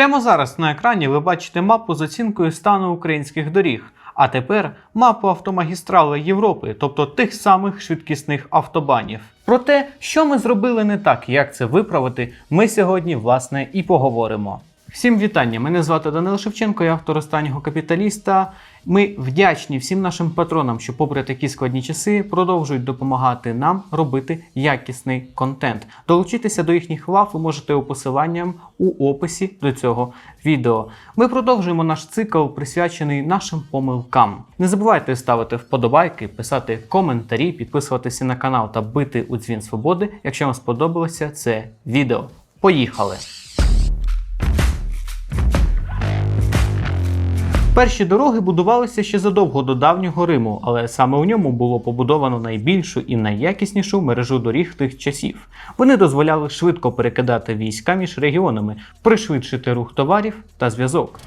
Прямо зараз на екрані ви бачите мапу з оцінкою стану українських доріг. А тепер мапу автомагістрали Європи, тобто тих самих швидкісних автобанів. Про те, що ми зробили не так, як це виправити, ми сьогодні власне і поговоримо. Всім вітання! Мене звати Данил Шевченко, я автор останнього капіталіста. Ми вдячні всім нашим патронам, що, попри такі складні часи, продовжують допомагати нам робити якісний контент. Долучитися до їхніх лав ви можете у посиланням у описі до цього відео. Ми продовжуємо наш цикл, присвячений нашим помилкам. Не забувайте ставити вподобайки, писати коментарі, підписуватися на канал та бити у дзвін свободи, якщо вам сподобалося це відео. Поїхали! Перші дороги будувалися ще задовго до давнього Риму, але саме у ньому було побудовано найбільшу і найякіснішу мережу доріг тих часів. Вони дозволяли швидко перекидати війська між регіонами, пришвидшити рух товарів та зв'язок.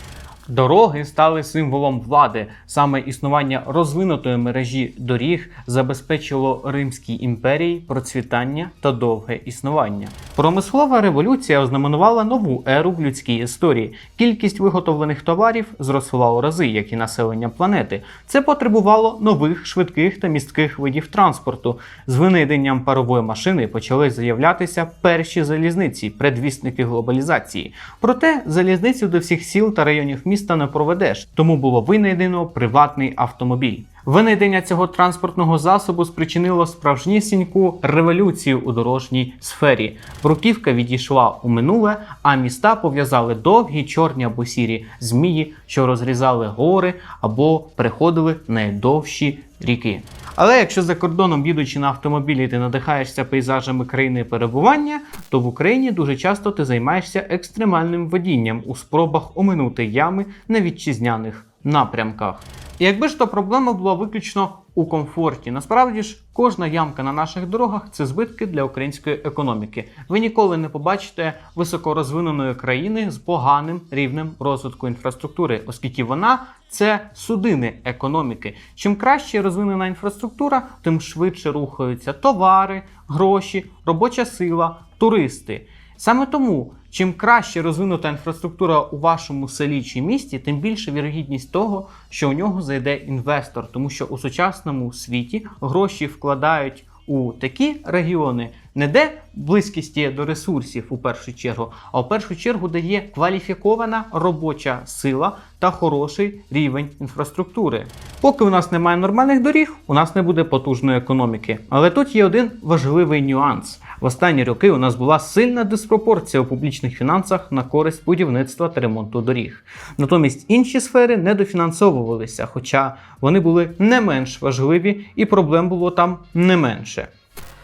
Дороги стали символом влади. Саме існування розвинутої мережі доріг забезпечило Римській імперії процвітання та довге існування. Промислова революція ознаменувала нову еру в людській історії. Кількість виготовлених товарів зросла у рази, як і населення планети. Це потребувало нових швидких та містких видів транспорту. З винайденням парової машини почали з'являтися перші залізниці, предвісники глобалізації. Проте залізницю до всіх сіл та районів міста не проведеш, тому було винайдено приватний автомобіль. Винайдення цього транспортного засобу спричинило справжнісіньку революцію у дорожній сфері. Бруківка відійшла у минуле, а міста пов'язали довгі чорні або сірі змії, що розрізали гори або переходили найдовші ріки. Але якщо за кордоном, їдучи на автомобілі, ти надихаєшся пейзажами країни перебування, то в Україні дуже часто ти займаєшся екстремальним водінням у спробах оминути ями на вітчизняних напрямках. Якби ж то проблема була виключно у комфорті, насправді ж кожна ямка на наших дорогах це збитки для української економіки. Ви ніколи не побачите високорозвиненої країни з поганим рівнем розвитку інфраструктури, оскільки вона це судини економіки. Чим краще розвинена інфраструктура, тим швидше рухаються товари, гроші, робоча сила, туристи. Саме тому, чим краще розвинута інфраструктура у вашому селі чи місті, тим більша вірогідність того, що у нього зайде інвестор, тому що у сучасному світі гроші вкладають у такі регіони, не де близькість є до ресурсів у першу чергу, а в першу чергу де є кваліфікована робоча сила та хороший рівень інфраструктури. Поки у нас немає нормальних доріг, у нас не буде потужної економіки. Але тут є один важливий нюанс. В останні роки у нас була сильна диспропорція у публічних фінансах на користь будівництва та ремонту доріг. Натомість інші сфери недофінансовувалися, хоча вони були не менш важливі і проблем було там не менше.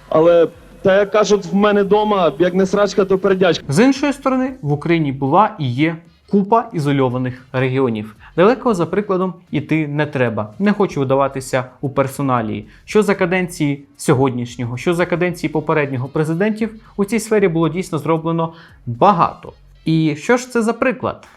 Але та як кажуть в мене вдома, як не срачка, то передячка. З іншої сторони, в Україні була і є купа ізольованих регіонів. Далеко за прикладом іти не треба. Не хочу вдаватися у персоналії. Що за каденції сьогоднішнього, що за каденції попереднього президентів у цій сфері було дійсно зроблено багато. І що ж це за приклад?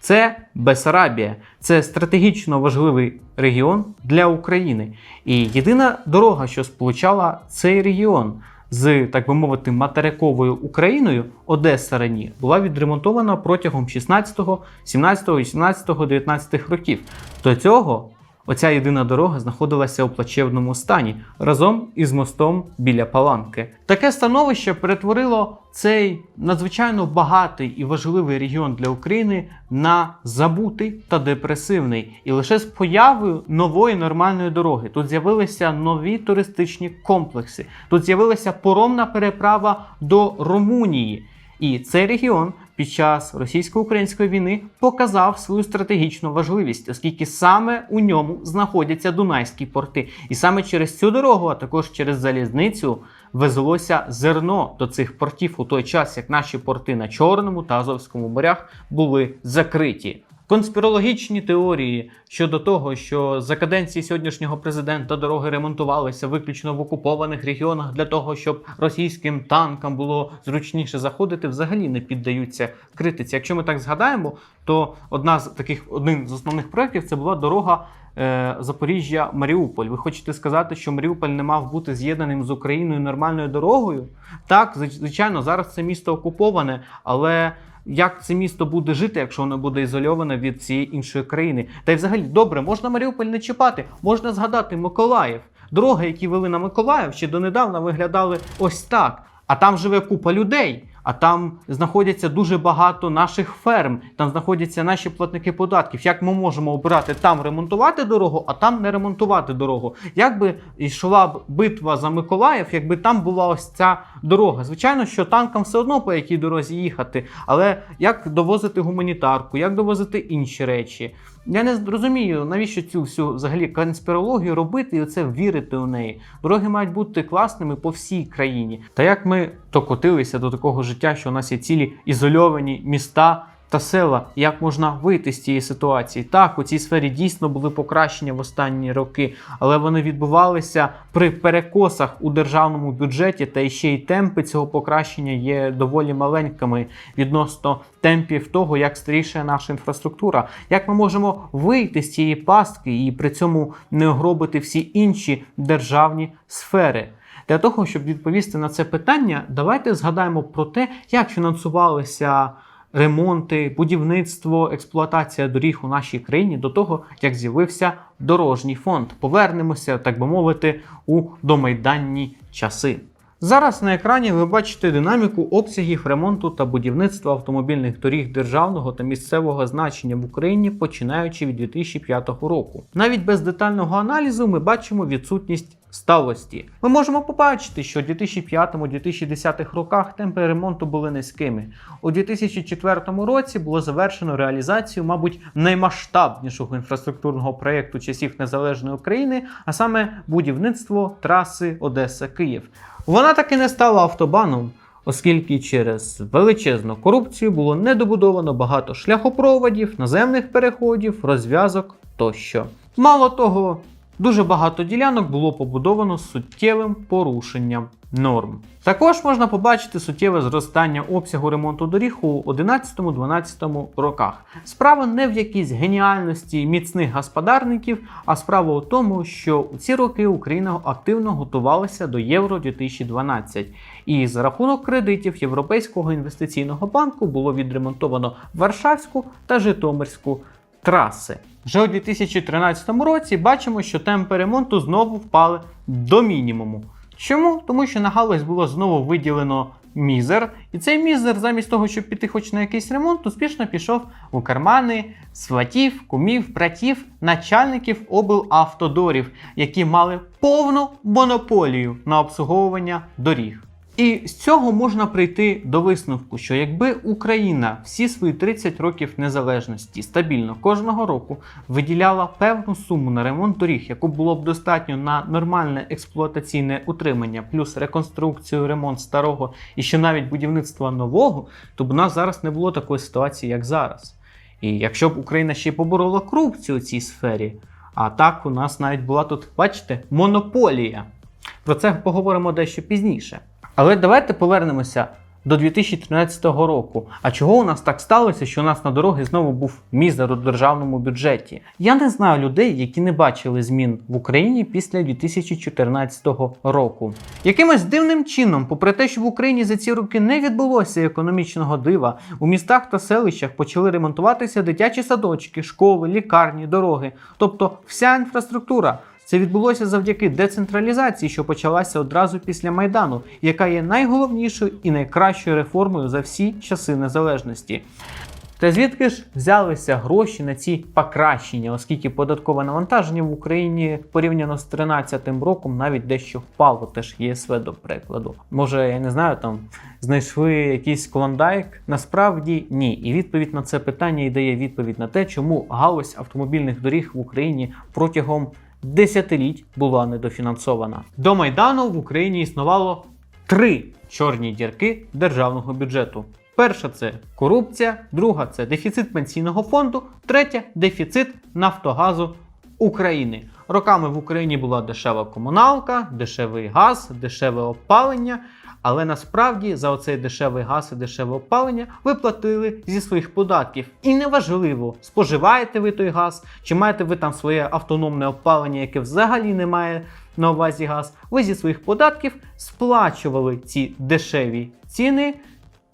Це Бесарабія, це стратегічно важливий регіон для України. І єдина дорога, що сполучала цей регіон з, так би мовити, материковою Україною Одеса рані була відремонтована протягом 16, 17, 18, 19 років. До цього оця єдина дорога знаходилася у плачевному стані разом із мостом біля Паланки. Таке становище перетворило цей надзвичайно багатий і важливий регіон для України на забутий та депресивний. І лише з появою нової нормальної дороги тут з'явилися нові туристичні комплекси. Тут з'явилася поромна переправа до Румунії. І цей регіон під час російсько-української війни показав свою стратегічну важливість, оскільки саме у ньому знаходяться Дунайські порти. І саме через цю дорогу, а також через залізницю, везлося зерно до цих портів у той час, як наші порти на Чорному та Азовському морях були закриті. Конспірологічні теорії щодо того, що за каденції сьогоднішнього президента дороги ремонтувалися виключно в окупованих регіонах для того, щоб російським танкам було зручніше заходити, взагалі не піддаються критиці. Якщо ми так згадаємо, то одна з таких один з основних проєктів це була дорога. е, Запоріжжя-Маріуполь. Ви хочете сказати, що Маріуполь не мав бути з'єднаним з Україною нормальною дорогою? Так, звичайно, зараз це місто окуповане, але як це місто буде жити, якщо воно буде ізольоване від цієї іншої країни. Та й взагалі добре, можна Маріуполь не чіпати, можна згадати Миколаїв. Дороги, які вели на Миколаїв, ще донедавна виглядали ось так. А там живе купа людей. А там знаходяться дуже багато наших ферм, там знаходяться наші платники податків. Як ми можемо обирати там ремонтувати дорогу, а там не ремонтувати дорогу? Як би йшла б битва за Миколаїв, якби там була ось ця дорога? Звичайно, що танкам все одно по якій дорозі їхати, але як довозити гуманітарку, як довозити інші речі? Я не розумію, навіщо цю всю взагалі конспірологію робити і оце вірити у неї. Дороги мають бути класними по всій країні. Та як ми докотилися до такого життя, що у нас є цілі ізольовані міста та села, як можна вийти з цієї ситуації? Так, у цій сфері дійсно були покращення в останні роки, але вони відбувалися при перекосах у державному бюджеті, та ще й темпи цього покращення є доволі маленькими відносно темпів того, як старіше наша інфраструктура. Як ми можемо вийти з цієї пастки і при цьому не огробити всі інші державні сфери? Для того, щоб відповісти на це питання, давайте згадаємо про те, як фінансувалися ремонти, будівництво, експлуатація доріг у нашій країні до того, як з'явився дорожній фонд. Повернемося, так би мовити, у домайданні часи. Зараз на екрані ви бачите динаміку обсягів ремонту та будівництва автомобільних доріг державного та місцевого значення в Україні, починаючи від 2005 року. Навіть без детального аналізу ми бачимо відсутність сталості. Ми можемо побачити, що у 2005-2010 роках темпи ремонту були низькими. У 2004 році було завершено реалізацію, мабуть, наймасштабнішого інфраструктурного проєкту часів незалежної України, а саме будівництво траси Одеса-Київ. Вона таки не стала автобаном, оскільки через величезну корупцію було недобудовано багато шляхопроводів, наземних переходів, розв'язок тощо. Мало того, дуже багато ділянок було побудовано з суттєвим порушенням норм. Також можна побачити суттєве зростання обсягу ремонту доріг у 11-12 роках. Справа не в якійсь геніальності міцних господарників, а справа у тому, що у ці роки Україна активно готувалася до Євро 2012, і за рахунок кредитів Європейського інвестиційного банку було відремонтовано Варшавську та Житомирську траси. Вже у 2013 році бачимо, що темпи ремонту знову впали до мінімуму. Чому? Тому що на галузь було знову виділено мізер, і цей мізер, замість того, щоб піти хоч на якийсь ремонт, успішно пішов у кармани сватів, кумів, братів, начальників облавтодорів, які мали повну монополію на обслуговування доріг. І з цього можна прийти до висновку, що якби Україна всі свої 30 років незалежності стабільно кожного року виділяла певну суму на ремонт доріг, яку було б достатньо на нормальне експлуатаційне утримання, плюс реконструкцію, ремонт старого і ще навіть будівництво нового, то б у нас зараз не було такої ситуації, як зараз. І якщо б Україна ще й поборола корупцію у цій сфері, а так у нас навіть була тут, бачите, монополія. Про це поговоримо дещо пізніше. Але давайте повернемося до 2013 року. А чого у нас так сталося, що у нас на дороги знову був мізер у державному бюджеті? Я не знаю людей, які не бачили змін в Україні після 2014 року. Якимось дивним чином, попри те, що в Україні за ці роки не відбулося економічного дива, у містах та селищах почали ремонтуватися дитячі садочки, школи, лікарні, дороги, тобто вся інфраструктура. Це відбулося завдяки децентралізації, що почалася одразу після Майдану, яка є найголовнішою і найкращою реформою за всі часи незалежності. Та звідки ж взялися гроші на ці покращення, оскільки податкове навантаження в Україні порівняно з 2013 роком навіть дещо впало, теж ЄСВ до прикладу. Може, я не знаю, там знайшли якийсь клондайк? Насправді ні. І відповідь на це питання і дає відповідь на те, чому галузь автомобільних доріг в Україні протягом десятиліть була недофінансована. До Майдану в Україні існувало три чорні дірки державного бюджету. Перша це корупція, друга це дефіцит пенсійного фонду, третя дефіцит Нафтогазу України. Роками в Україні була дешева комуналка, дешевий газ, дешеве опалення. Але насправді за оцей дешевий газ і дешеве опалення ви платили зі своїх податків. І неважливо, споживаєте ви той газ, чи маєте ви там своє автономне опалення, яке взагалі не має на увазі газ. Ви зі своїх податків сплачували ці дешеві ціни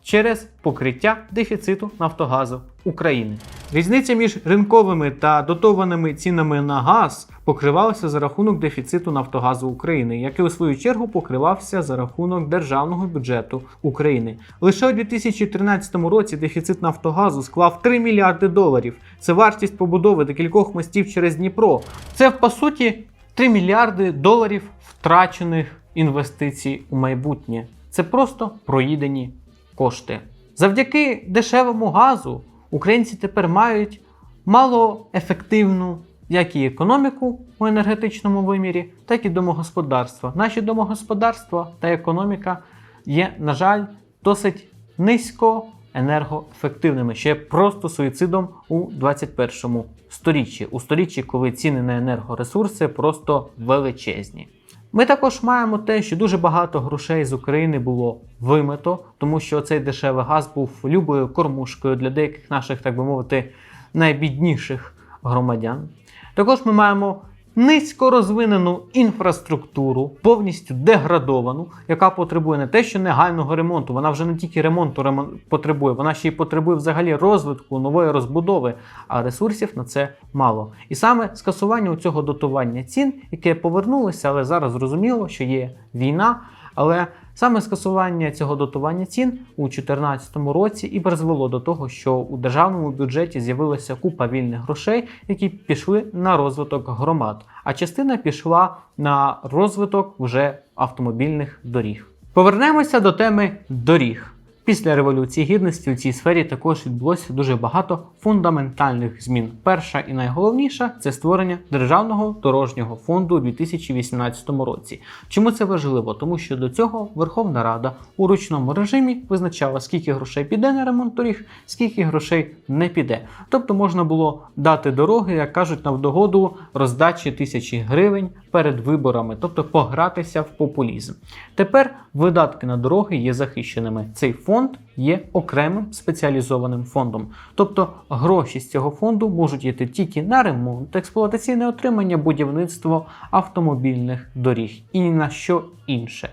через покриття дефіциту Нафтогазу України. Різниця між ринковими та дотованими цінами на газ покривалася за рахунок дефіциту Нафтогазу України, який у свою чергу покривався за рахунок державного бюджету України. Лише у 2013 році дефіцит Нафтогазу склав 3 мільярди доларів. Це вартість побудови декількох мостів через Дніпро. Це по суті 3 мільярди доларів втрачених інвестицій у майбутнє. Це просто проїдені кошти. Завдяки дешевому газу українці тепер мають малоефективну як і економіку у енергетичному вимірі, так і домогосподарства. Наші домогосподарства та економіка є, на жаль, досить низько енергоефективними, ще просто суїцидом у 21 сторіччі, у сторіччі, коли ціни на енергоресурси просто величезні. Ми також маємо те, що дуже багато грошей з України було вимито, тому що цей дешевий газ був любою кормушкою для деяких наших, так би мовити, найбідніших громадян. Також ми маємо низько розвинену інфраструктуру, повністю деградовану, яка потребує не те, що негайного ремонту. Вона вже не тільки ремонту ремон- потребує, вона ще й потребує взагалі розвитку, нової розбудови, а ресурсів на це мало. І саме скасування у цього дотування цін, яке повернулося, але зараз зрозуміло, що є війна. Але саме скасування цього дотування цін у 2014 році і призвело до того, що у державному бюджеті з'явилася купа вільних грошей, які пішли на розвиток громад, а частина пішла на розвиток вже автомобільних доріг. Повернемося до теми доріг. Після Революції Гідності у цій сфері також відбулося дуже багато фундаментальних змін. Перша і найголовніша це створення Державного дорожнього фонду у 2018 році. Чому це важливо? Тому що до цього Верховна Рада у ручному режимі визначала, скільки грошей піде на ремонт доріг, скільки грошей не піде. Тобто можна було дати дороги, як кажуть, на вдогоду роздачі тисячі гривень перед виборами, тобто погратися в популізм. Тепер видатки на дороги є захищеними. Цей фонд є окремим спеціалізованим фондом. Тобто гроші з цього фонду можуть йти тільки на ремонт, експлуатаційне отримання, будівництво автомобільних доріг і ні на що інше.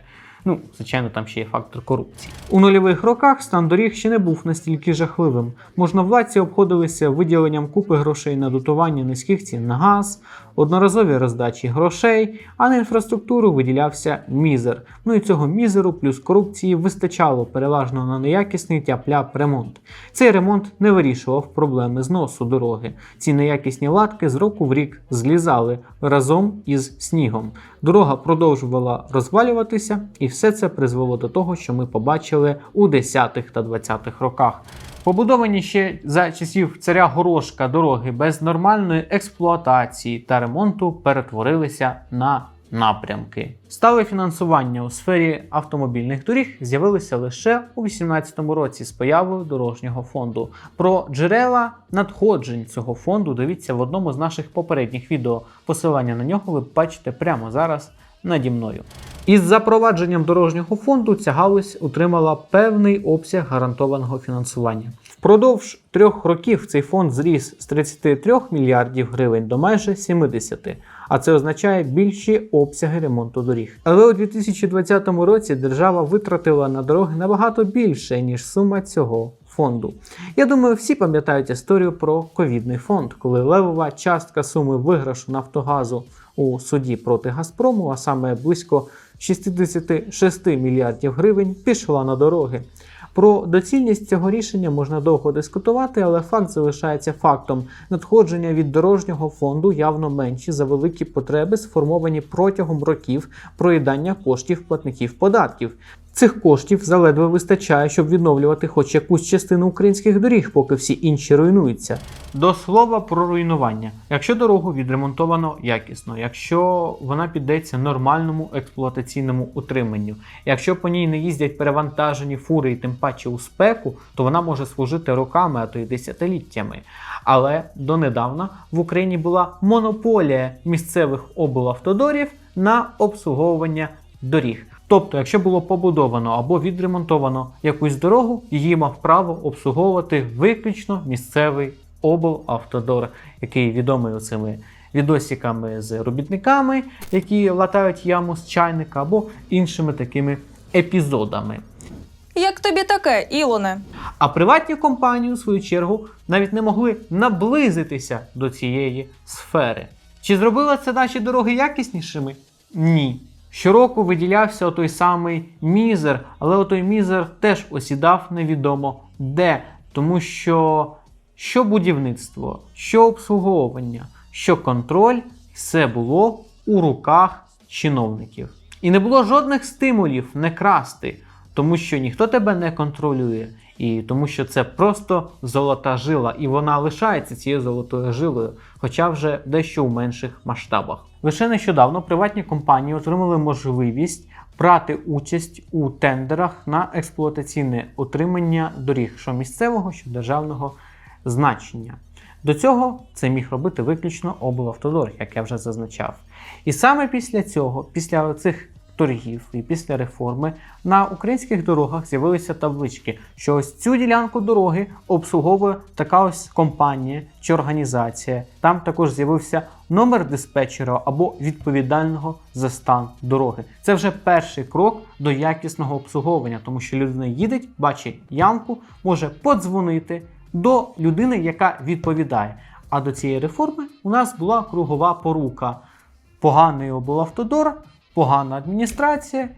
Ну, звичайно, там ще є фактор корупції. У нульових роках стан доріг ще не був настільки жахливим. Можновладці обходилися виділенням купи грошей на дотування низьких цін на газ, одноразові роздачі грошей, а на інфраструктуру виділявся мізер. Ну і цього мізеру плюс корупції вистачало переважно на неякісний тяп-ляп ремонт. Цей ремонт не вирішував проблеми зносу дороги. Ці неякісні латки з року в рік злізали разом із снігом. Дорога продовжувала розвалюватися, і все це призвело до того, що ми побачили у 10-х та 20-х роках. Побудовані ще за часів царя Горошка дороги без нормальної експлуатації та ремонту перетворилися на напрямки. Стале фінансування у сфері автомобільних доріг з'явилося лише у 2018 році з появою дорожнього фонду. Про джерела надходжень цього фонду дивіться в одному з наших попередніх відео. Посилання на нього ви бачите прямо зараз наді мною. Із запровадженням дорожнього фонду ця галузь отримала певний обсяг гарантованого фінансування. Впродовж трьох років цей фонд зріс з 33 мільярдів гривень до майже 70, а це означає більші обсяги ремонту доріг. Але у 2020 році держава витратила на дороги набагато більше, ніж сума цього фонду. Я думаю, всі пам'ятають історію про ковідний фонд, коли левова частка суми виграшу Нафтогазу у суді проти Газпрому, а саме близько 66 мільярдів гривень, пішла на дороги. Про доцільність цього рішення можна довго дискутувати, але факт залишається фактом. Надходження від дорожнього фонду явно менші за великі потреби, сформовані протягом років проїдання коштів платників податків. Цих коштів заледве вистачає, щоб відновлювати хоч якусь частину українських доріг, поки всі інші руйнуються. До слова про руйнування. Якщо дорогу відремонтовано якісно, якщо вона піддається нормальному експлуатаційному утриманню, якщо по ній не їздять перевантажені фури і тим паче у спеку, то вона може служити роками, а то й десятиліттями. Але донедавна в Україні була монополія місцевих облавтодорів на обслуговування доріг. Тобто, якщо було побудовано або відремонтовано якусь дорогу, її мав право обслуговувати виключно місцевий облавтодор, який відомий оцими відосиками з робітниками, які латають яму з чайника, або іншими такими епізодами. Як тобі таке, Ілоне? А приватні компанії, у свою чергу, навіть не могли наблизитися до цієї сфери. Чи зробили це наші дороги якіснішими? Ні. Щороку виділявся той самий мізер, але отой мізер теж осідав невідомо де, тому що що будівництво, що обслуговування, що контроль, все було у руках чиновників. І не було жодних стимулів не красти, тому що ніхто тебе не контролює, і тому що це просто золота жила, і вона лишається цією золотою жилою, хоча вже дещо у менших масштабах. Лише нещодавно приватні компанії отримали можливість брати участь у тендерах на експлуатаційне утримання доріг, що місцевого, що державного значення. До цього це міг робити виключно облавтодор, як я вже зазначав. І саме після цього, після цих торгів і після реформи, на українських дорогах з'явилися таблички, що ось цю ділянку дороги обслуговує така ось компанія чи організація. Там також з'явився номер диспетчера або відповідального за стан дороги. Це вже перший крок до якісного обслуговування, тому що людина їде, бачить ямку, може подзвонити до людини, яка відповідає. А до цієї реформи у нас була кругова порука. Поганий облавтодор, погана адміністрація,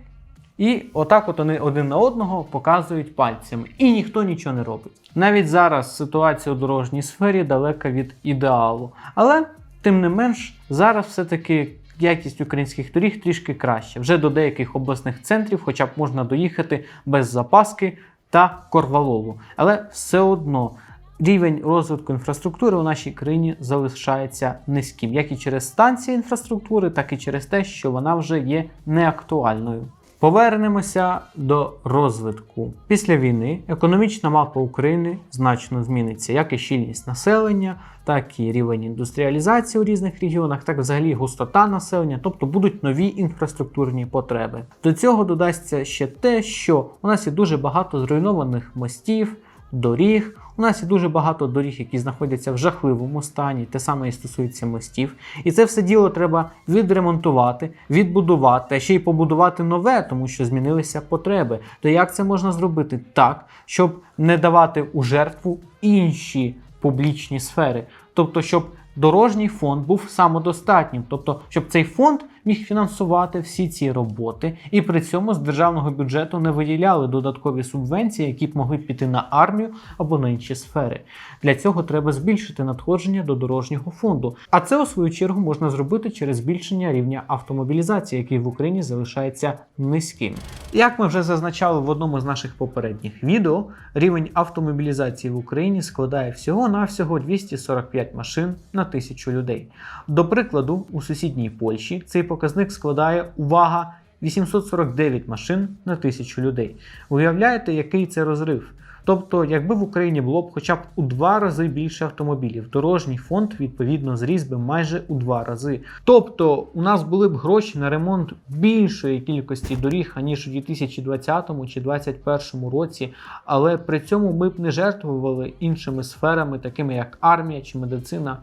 і отак от вони один на одного показують пальцями. І ніхто нічого не робить. Навіть зараз ситуація у дорожній сфері далека від ідеалу. Але, тим не менш, зараз все-таки якість українських доріг трішки краще. Вже до деяких обласних центрів, хоча б можна доїхати без запаски та корвалолу. Але все одно рівень розвитку інфраструктури у нашій країні залишається низьким, як і через станції інфраструктури, так і через те, що вона вже є неактуальною. Повернемося до розвитку. Після війни економічна мапа України значно зміниться, як і щільність населення, так і рівень індустріалізації у різних регіонах, так взагалі густота населення, тобто будуть нові інфраструктурні потреби. До цього додасться ще те, що у нас є дуже багато зруйнованих мостів, доріг. У нас є дуже багато доріг, які знаходяться в жахливому стані, те саме і стосується мостів. І це все діло треба відремонтувати, відбудувати, а ще й побудувати нове, тому що змінилися потреби. То як це можна зробити так, щоб не давати у жертву інші публічні сфери? Тобто, щоб дорожній фонд був самодостатнім, тобто, щоб цей фонд міг фінансувати всі ці роботи, і при цьому з державного бюджету не виділяли додаткові субвенції, які б могли піти на армію або на інші сфери. Для цього треба збільшити надходження до дорожнього фонду. А це у свою чергу можна зробити через збільшення рівня автомобілізації, який в Україні залишається низьким. Як ми вже зазначали в одному з наших попередніх відео, рівень автомобілізації в Україні складає всього-навсього 245 машин на тисячу людей. До прикладу, у сусідній Польщі цей показник складає увага 849 машин на тисячу людей. Уявляєте, який це розрив? Тобто, якби в Україні було б хоча б у два рази більше автомобілів, дорожній фонд відповідно зріс би майже у два рази. Тобто, у нас були б гроші на ремонт більшої кількості доріг аніж у 2020 чи 2021 році, але при цьому ми б не жертвували іншими сферами, такими як армія чи медицина.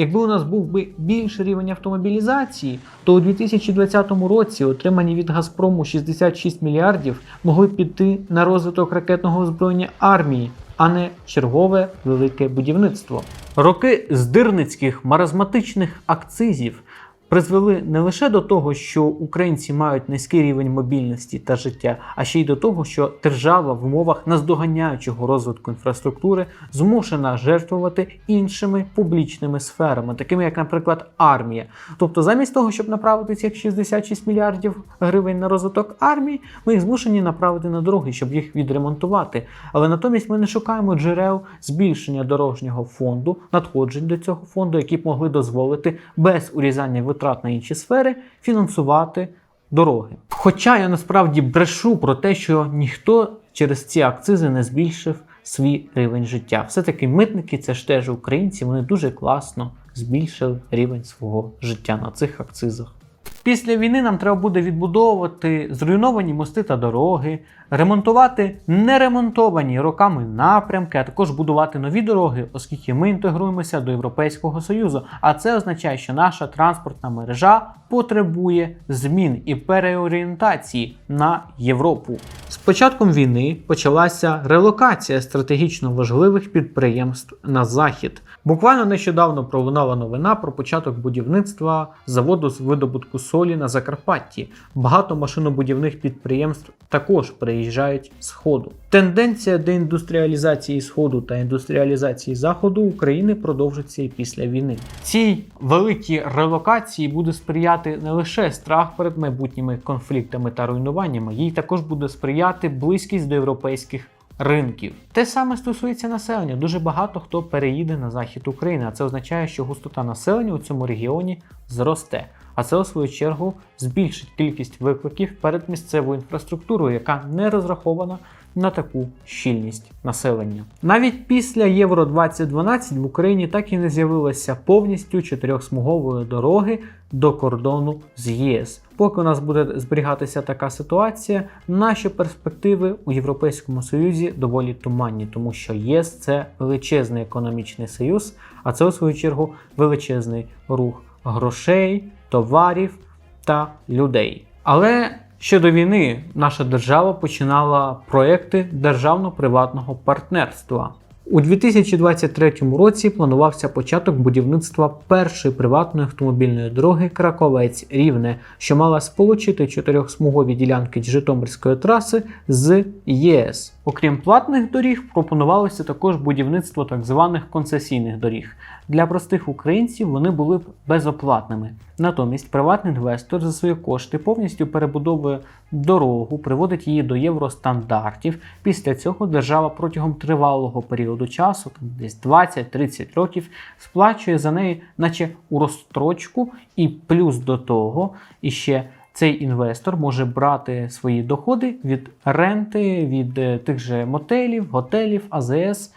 Якби у нас був би більший рівень автомобілізації, то у 2020 році отримані від Газпрому 66 мільярдів могли б піти на розвиток ракетного озброєння армії, а не чергове велике будівництво. Роки здирницьких маразматичних акцизів призвели не лише до того, що українці мають низький рівень мобільності та життя, а ще й до того, що держава в умовах наздоганяючого розвитку інфраструктури змушена жертвувати іншими публічними сферами, такими як, наприклад, армія. Тобто, замість того, щоб направити цих 66 мільярдів гривень на розвиток армії, ми їх змушені направити на дороги, щоб їх відремонтувати. Але натомість ми не шукаємо джерел збільшення дорожнього фонду, надходжень до цього фонду, які б могли дозволити без урізання витрат на інші сфери фінансувати дороги. Хоча я насправді брешу про те, що ніхто через ці акцизи не збільшив свій рівень життя. Все-таки митники це ж теж українці, вони дуже класно збільшили рівень свого життя на цих акцизах. Після війни нам треба буде відбудовувати зруйновані мости та дороги, ремонтувати неремонтовані роками напрямки, а також будувати нові дороги, оскільки ми інтегруємося до Європейського Союзу. А це означає, що наша транспортна мережа потребує змін і переорієнтації на Європу. З початком війни почалася релокація стратегічно важливих підприємств на захід. Буквально нещодавно пролунала новина про початок будівництва заводу з видобутку солі на Закарпатті. Багато машинобудівних підприємств також приїжджають з Сходу. Тенденція деіндустріалізації Сходу та індустріалізації Заходу України продовжиться і після війни. Цій великій релокації буде сприяти не лише страх перед майбутніми конфліктами та руйнуваннями, їй також буде сприяти близькість до європейських ринків. Те саме стосується населення. Дуже багато хто переїде на захід України, а це означає, що густота населення у цьому регіоні зросте. А це у свою чергу збільшить кількість викликів перед місцевою інфраструктурою, яка не розрахована на таку щільність населення. Навіть після Євро 2012 в Україні так і не з'явилося повністю чотирьохсмугової дороги до кордону з ЄС. Поки у нас буде зберігатися така ситуація, наші перспективи у Європейському Союзі доволі туманні, тому що ЄС це величезний економічний союз, а це у свою чергу величезний рух грошей, товарів та людей. Але ще до війни наша держава починала проекти державно-приватного партнерства. У 2023 році планувався початок будівництва першої приватної автомобільної дороги Краковець Рівне, що мала сполучити чотирьохсмугові ділянки Житомирської траси з ЄС. Окрім платних доріг, пропонувалося також будівництво так званих концесійних доріг. Для простих українців вони були б безоплатними. Натомість приватний інвестор за свої кошти повністю перебудовує дорогу, приводить її до євростандартів. Після цього держава протягом тривалого періоду часу, там десь 20-30 років, сплачує за неї, наче у розстрочку, і плюс до того іще. Цей інвестор може брати свої доходи від ренти, від е, тих же мотелів, готелів, АЗС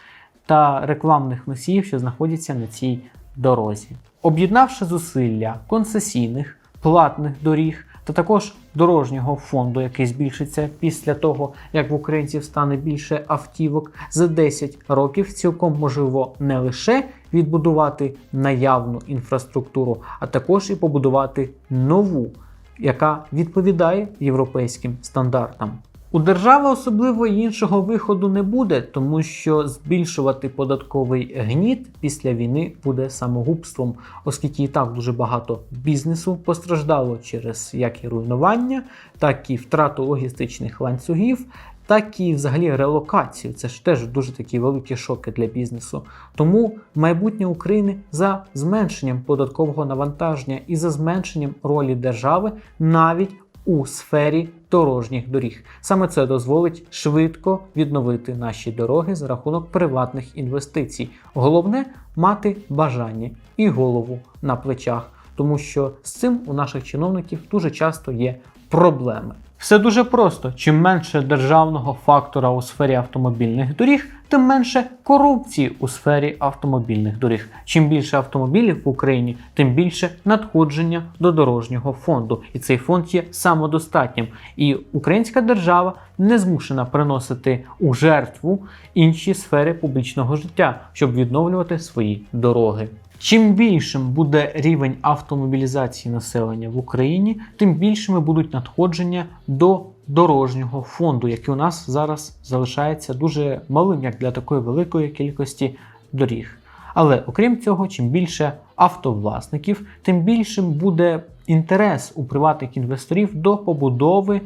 та рекламних носіїв, що знаходяться на цій дорозі. Об'єднавши зусилля концесійних, платних доріг та також дорожнього фонду, який збільшиться після того, як в українців стане більше автівок, за 10 років цілком можливо не лише відбудувати наявну інфраструктуру, а також і побудувати нову, яка відповідає європейським стандартам. У держави особливо іншого виходу не буде, тому що збільшувати податковий гніт після війни буде самогубством, оскільки і так дуже багато бізнесу постраждало через як і руйнування, так і втрату логістичних ланцюгів. Так і взагалі релокацію. Це ж теж дуже такі великі шоки для бізнесу. Тому майбутнє України за зменшенням податкового навантаження і за зменшенням ролі держави навіть у сфері дорожніх доріг. Саме це дозволить швидко відновити наші дороги за рахунок приватних інвестицій. Головне мати бажання і голову на плечах, тому що з цим у наших чиновників дуже часто є проблеми. Все дуже просто: чим менше державного фактора у сфері автомобільних доріг, тим менше корупції у сфері автомобільних доріг. Чим більше автомобілів в Україні, тим більше надходження до дорожнього фонду. І цей фонд є самодостатнім. І українська держава не змушена приносити у жертву інші сфери публічного життя, щоб відновлювати свої дороги. Чим більшим буде рівень автомобілізації населення в Україні, тим більшими будуть надходження до дорожнього фонду, який у нас зараз залишається дуже малим, як для такої великої кількості доріг. Але окрім цього, чим більше автовласників, тим більшим буде інтерес у приватних інвесторів до побудови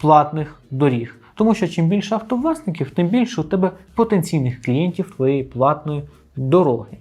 платних доріг. Тому що чим більше автовласників, тим більше у тебе потенційних клієнтів твоєї платної дороги.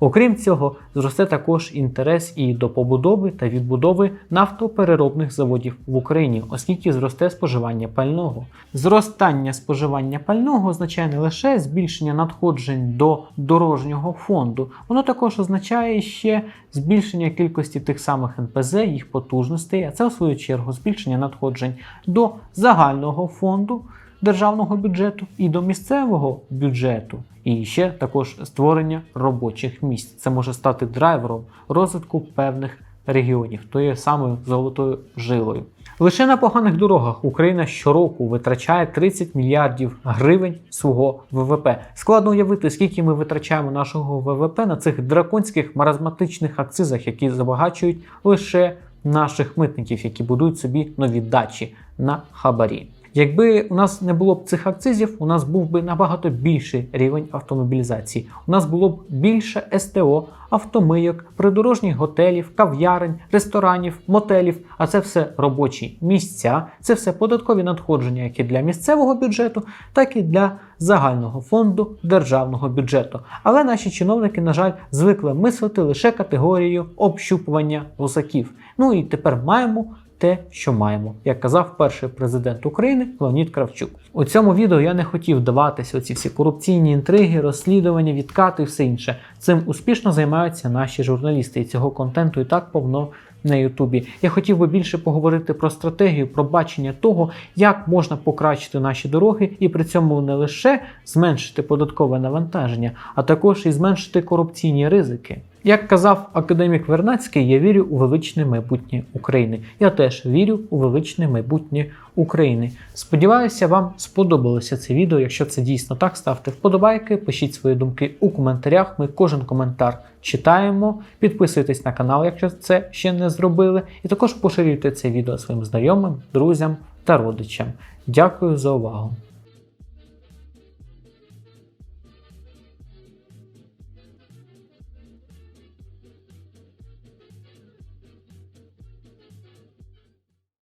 Окрім цього, зросте також інтерес і до побудови та відбудови нафтопереробних заводів в Україні, оскільки зросте споживання пального. Зростання споживання пального означає не лише збільшення надходжень до дорожнього фонду, воно також означає ще збільшення кількості тих самих НПЗ, їх потужностей, а це в свою чергу збільшення надходжень до загального фонду державного бюджету і до місцевого бюджету. І ще також створення робочих місць. Це може стати драйвером розвитку певних регіонів, тою самою золотою жилою. Лише на поганих дорогах Україна щороку витрачає 30 мільярдів гривень свого ВВП. Складно уявити, скільки ми витрачаємо нашого ВВП на цих драконських маразматичних акцизах, які забагачують лише наших митників, які будують собі нові дачі на хабарі. Якби у нас не було б цих акцизів, у нас був би набагато більший рівень автомобілізації. У нас було б більше СТО, автомийок, придорожніх готелів, кав'ярень, ресторанів, мотелів. А це все робочі місця, це все податкові надходження, як для місцевого бюджету, так і для загального фонду державного бюджету. Але наші чиновники, на жаль, звикли мислити лише категорією общупування гусаків. Ну і тепер маємо те, що маємо, як казав перший президент України Леонід Кравчук. У цьому відео я не хотів даватися оці всі корупційні інтриги, розслідування, відкати і все інше. Цим успішно займаються наші журналісти, і цього контенту і так повно на Ютубі. Я хотів би більше поговорити про стратегію, про бачення того, як можна покращити наші дороги, і при цьому не лише зменшити податкове навантаження, а також і зменшити корупційні ризики. Як казав академік Вернацький, я вірю у величне майбутнє України. Я теж вірю у величне майбутнє України. Сподіваюся, вам сподобалося це відео. Якщо це дійсно так, ставте вподобайки, пишіть свої думки у коментарях. Ми кожен коментар читаємо. Підписуйтесь на канал, якщо це ще не зробили. І також поширюйте це відео своїм знайомим, друзям та родичам. Дякую за увагу!